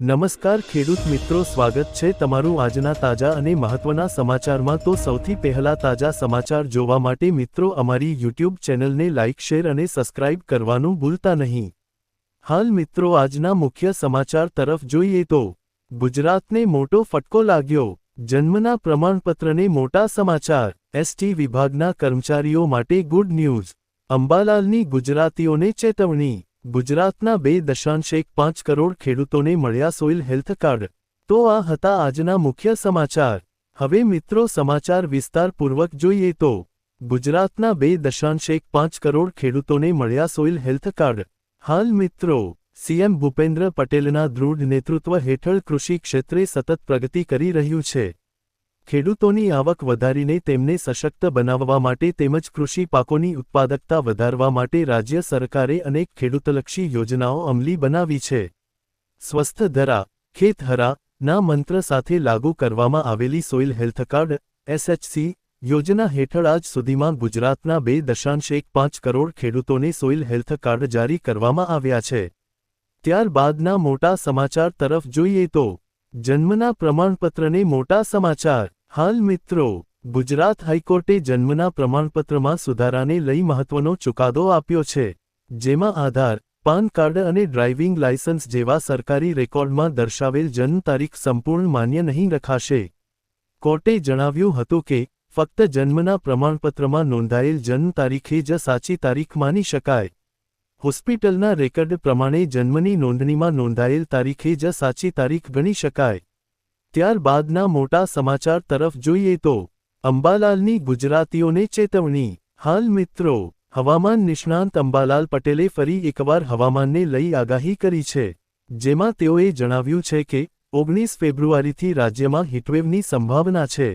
નમસ્કાર ખેડૂત મિત્રો, સ્વાગત છે તમારું આજના તાજા અને મહત્વના સમાચારમાં. તો સૌથી પહેલા તાજા સમાચાર જોવા માટે મિત્રો, અમારી યુટ્યુબ ચેનલને લાઇક શેર અને સબસ્ક્રાઇબ કરવાનું ભૂલતા નહીં. હાલ મિત્રો, આજના મુખ્ય સમાચાર તરફ જોઈએ તો, ગુજરાતને મોટો ફટકો લાગ્યો. જન્મના પ્રમાણપત્રને મોટા સમાચાર. એસટી વિભાગના કર્મચારીઓ માટે ગુડ ન્યૂઝ. અંબાલાલની ગુજરાતીઓને ચેતવણી. ગુજરાતના બે દશાંશ એક પાંચ કરોડ ખેડૂતોને મળ્યા સોઇલ હેલ્થ કાર્ડ. તો આ હતા આજના મુખ્ય સમાચાર. હવે મિત્રો સમાચાર વિસ્તારપૂર્વક જોઈએ તો, ગુજરાતના બે દશાંશ એક પાંચ કરોડ ખેડૂતોને મળ્યા સોઇલ હેલ્થ કાર્ડ. હાલ મિત્રો, સીએમ ભૂપેન્દ્ર પટેલના દૃઢ નેતૃત્વ હેઠળ કૃષિ ક્ષેત્રે સતત પ્રગતિ કરી રહ્યું છે. ખેડૂતોની આવક વધારીને તેમને સશક્ત બનાવવા માટે તેમજ કૃષિ પાકોની ઉત્પાદકતા વધારવા માટે રાજ્ય સરકારે અનેક ખેડૂતલક્ષી યોજનાઓ અમલી બનાવી છે. સ્વસ્થ ધરા ખેતહરા ના મંત્ર સાથે લાગુ કરવામાં આવેલી સોઇલ હેલ્થ કાર્ડ, એસએચસી, યોજના હેઠળ આજ સુધીમાં ગુજરાતના બે દશાંશ એક પાંચ કરોડ ખેડૂતોને સોઇલ હેલ્થ કાર્ડ જારી કરવામાં આવ્યા છે. ત્યારબાદના મોટા સમાચાર તરફ જોઈએ તો, જન્મના પ્રમાણપત્રને મોટા સમાચાર હાલ મિત્રો, ગુજરાત હાઈકોર્ટે જન્મના પ્રમાણપત્રમાં સુધારાને લઈ મહત્વનો ચુકાદો આપ્યો છે, જેમાં આધાર, પાન કાર્ડ અને ડ્રાઇવિંગ લાયસન્સ જેવા સરકારી રેકોર્ડમાં દર્શાવેલ જન્મ તારીખ સંપૂર્ણ માન્ય નહીં રખાશે. કોર્ટે જણાવ્યું હતું કે, ફક્ત જન્મના પ્રમાણપત્રમાં નોંધાયેલ જન્મ તારીખે જ સાચી તારીખ માની શકાય. હોસ્પિટલના રેકર્ડ પ્રમાણે જન્મની નોંધણીમાં નોંધાયેલ તારીખે જ સાચી તારીખ ગણી શકાય. ત્યારબાદના મોટા સમાચાર તરફ જોઈએ તો, અંબાલાલની ગુજરાતીઓને ચેતવણી. હાલ મિત્રો, હવામાન નિષ્ણાંત અંબાલાલ પટેલે ફરી એકવાર હવામાનને લઈ આગાહી કરી છે, જેમાં તેઓએ જણાવ્યું છે કે, ઓગણીસ ફેબ્રુઆરીથી રાજ્યમાં હીટવેવની સંભાવના છે.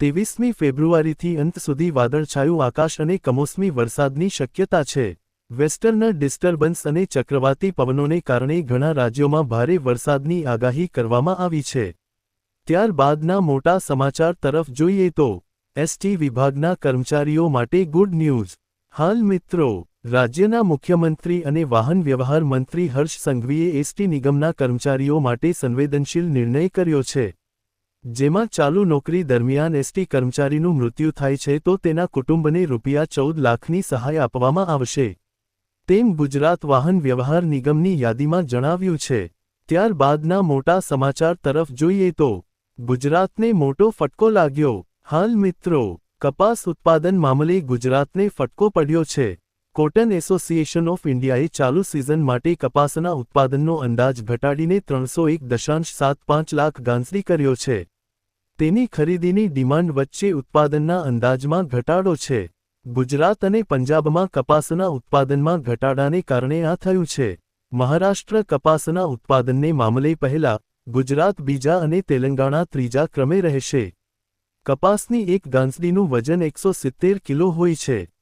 ત્રેવીસમી ફેબ્રુઆરીથી અંત સુધી વાદળછાયું આકાશ અને કમોસમી વરસાદની શક્યતા છે. વેસ્ટર્ન ડિસ્ટર્બન્સ અને ચક્રવાતી પવનોને કારણે ઘણા રાજ્યોમાં ભારે વરસાદની આગાહી કરવામાં આવી છે. ત્યારબાદના મોટા સમાચાર તરફ જોઈએ તો એસટી વિભાગના કર્મચારીઓ માટે ગુડ ન્યૂઝ. હાલ મિત્રો, રાજ્યના મુખ્યમંત્રી અને વાહન વ્યવહાર મંત્રી હર્ષ સંઘવીએ એસટી નિગમના કર્મચારીઓ માટે સંવેદનશીલ નિર્ણય કર્યો છે. જેમાં ચાલુ નોકરી દરમિયાન એસટી કર્મચારીનું મૃત્યુ થાય છે તો તેના કુટુંબને રૂપિયા ચૌદ લાખની સહાય આપવામાં આવશે. તેમ ગુજરાત વાહન વ્યવહાર નિગમની યાદીમાં જણાવ્યું છે. ત્યારબાદના મોટા સમાચાર તરફ જોઈએ તો ગુજરાતને મોટો ફટકો લાગ્યો. હાલ મિત્રો, કપાસ ઉત્પાદન મામલે ગુજરાતને ફટકો પડ્યો છે. કોટન એસોસિએશન ઓફ ઇન્ડિયાએ ચાલુ સિઝન માટે કપાસના ઉત્પાદનનો અંદાજ ઘટાડીને ત્રણસો એક દશાંશ સાત પાંચ લાખ ગાંસડી કર્યો છે. તેની ખરીદીની ડિમાન્ડ વચ્ચે ઉત્પાદનના અંદાજમાં ઘટાડો છે. ગુજરાત અને પંજાબમાં કપાસના ઉત્પાદનમાં ઘટાડાને કારણે આ થયું છે. મહારાષ્ટ્ર કપાસના ઉત્પાદનને મામલે પહેલા ગુજરાત બીજા અને તેલંગાણા ત્રીજા ક્રમે રહેશે. કપાસની એક ગાંસડીનું વજન એકસો સિત્તેર કિલો હોય છે.